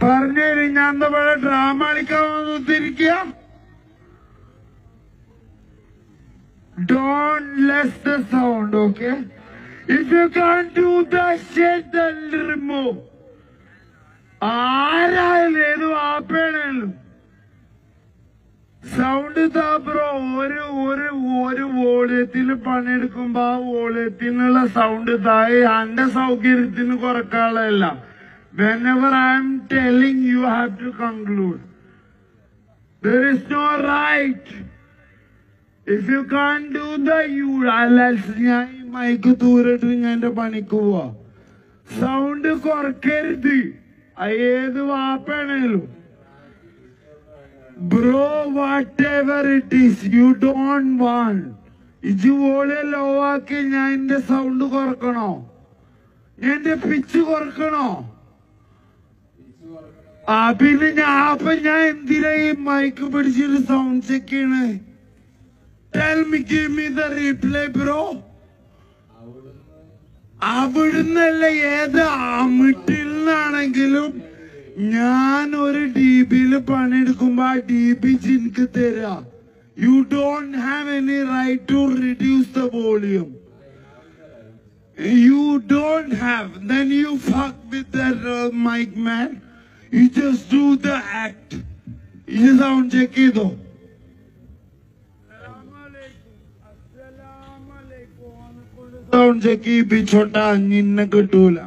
പറഞ്ഞു ഞാൻ എന്താ പറയുക ഡ്രാമ കളിക്കാൻ വന്നിരിക്കുക less the sound okay if you can do remove. ആരായാലും ഏത് വാപ്പയാണേലും. സൗണ്ട് താപ്രോ ഒരു ഒരു ഒരു വോളിയത്തിൽ പണിയെടുക്കുമ്പോ ആ വോളിയത്തിനുള്ള സൗണ്ട് താഴെ എന്റെ സൗകര്യത്തിന് കുറക്കാളല്ല when I am telling, you have to conclude. There is no right. If you can't do do you ഞാൻ ഈ മൈക്ക് ദൂരിട്ട് ഞാൻ എന്റെ പണിക്ക് പോവാ. സൗണ്ട് കുറക്കരുത്. ഏത് വാപ്പാണേലും. Bro whatever it is you don't want ഇജ് പോലെ ലോ ആക്കി ഞാൻ എന്റെ സൗണ്ട് കുറക്കണോ? എന്റെ പിച്ച് കുറക്കണോ? പിന്നെ ഞാൻ ഞാൻ എന്തിനാ ഈ മൈക്ക് പിടിച്ചൊരു സൗണ്ട് ചെക്ക് ചെയ്യണേ? Tell me give the bro അവിടുന്നല്ല ഏത് അമിട്ടിൽ നിന്നാണെങ്കിലും ഞാൻ ഒരു ഡി ബിയിൽ പണിയെടുക്കുമ്പോ ആ ഡി ബി ചിനിക്ക് തരാ. You don't have any right to reduce the volume you don't have then you fuck with the mic man you just do the act ഇത് സൗണ്ട് ചെക്ക് ചെയ്തോ സൗണ്ട് ചെക്ക് ചെയ്യിപ്പിച്ചോട്ടാ നിന്നെ കിട്ടൂല